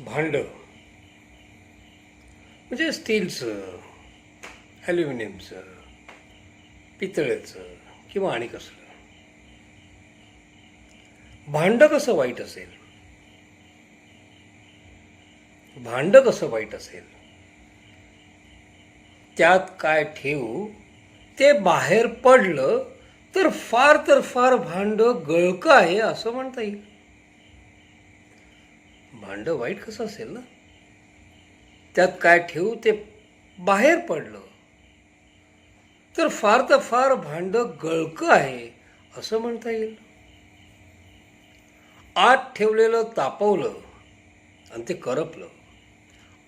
भांड. म्हणजे स्टीलचं ॲल्युमिनियमचं पितळेचं किंवा आणि कसलं. भांड कसं वाईट असेल? भांड कसं वाईट असेल? त्यात काय ठेवू? ते बाहेर पडलं तर फार तर फार भांड गळकं आहे असं म्हणता येईल. भांडं वाईट कसं असेल ना? त्यात काय ठेवू ते बाहेर पडलं. तर फार तर फार भांडं गळकं आहे असं म्हणता येईल. आत ठेवलेलं तापवलं आणि ते करपलं.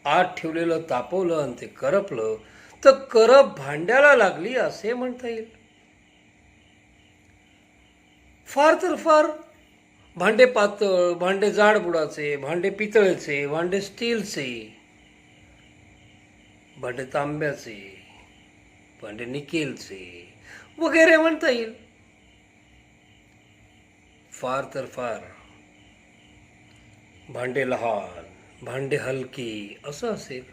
आत ठेवलेलं तापवलं आणि ते करपलं तर करप भांड्याला लागली असे म्हणता येईल. फार तर फार भांडे पातळ भांडे जाड बुडाचे भांडे पितळेचे भांडे स्टीलचे भांडे तांब्याचे भांडे निकेलचे वगैरे म्हणता येईल. फार तर फार. भांडे लहान भांडे हलकी असं असेल.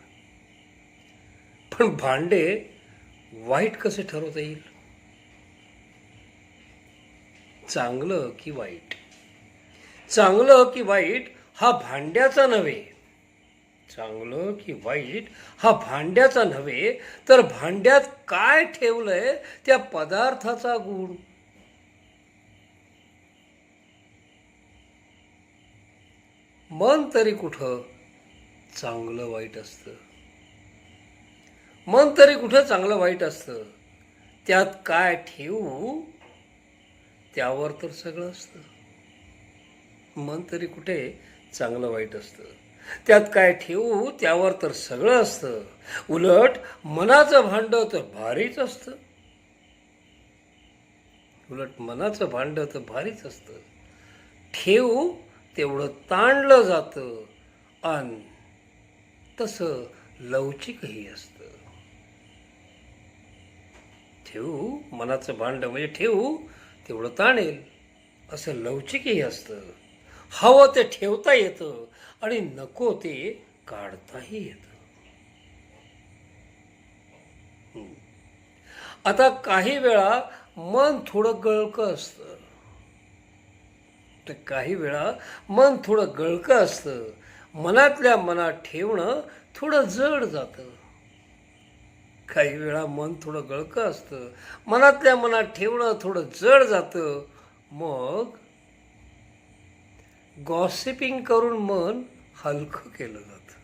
पण भांडे वाईट कसे ठरवता येईल? चांगलं की वाईट? चांगलं की वाईट हा भांड्याचा नव्हे. चांगलं की वाईट हा भांड्याचा नव्हे तर भांड्यात काय ठेवलंय त्या पदार्थाचा गुण? मन तरी कुठं चांगलं वाईट असतं? मन तरी कुठं चांगलं वाईट असतं? त्यात काय ठेवू? त्यावर तर सगळं असतं. मन तरी कुठे चांगलं वाईट असतं. त्यात काय ठेवू त्यावर तर सगळं असतं. उलट मनाचं भांड तर भारीच असतं. उलट मनाचं भांड तर भारीच असतं. ठेवू तेवढं ताणलं जातं आणि तसं लवचिकही असतं. ठेवू मनाचं भांड म्हणजे ठेवू तेवढं ताणेल असं लवचिकही असतं. हवं ते ठेवता येतं आणि नको ते काढताही येतं. आता काही वेळा मन थोडं गळकं असतं. तर काही वेळा मन थोडं गळकं असतं. मनातल्या मनात ठेवणं थोडं जड जातं. काही वेळा मन थोडं गळकं असतं. मनातल्या मनात ठेवणं थोडं जड जातं. मग गॉसिपिंग करून मन हलकं केलं जातं.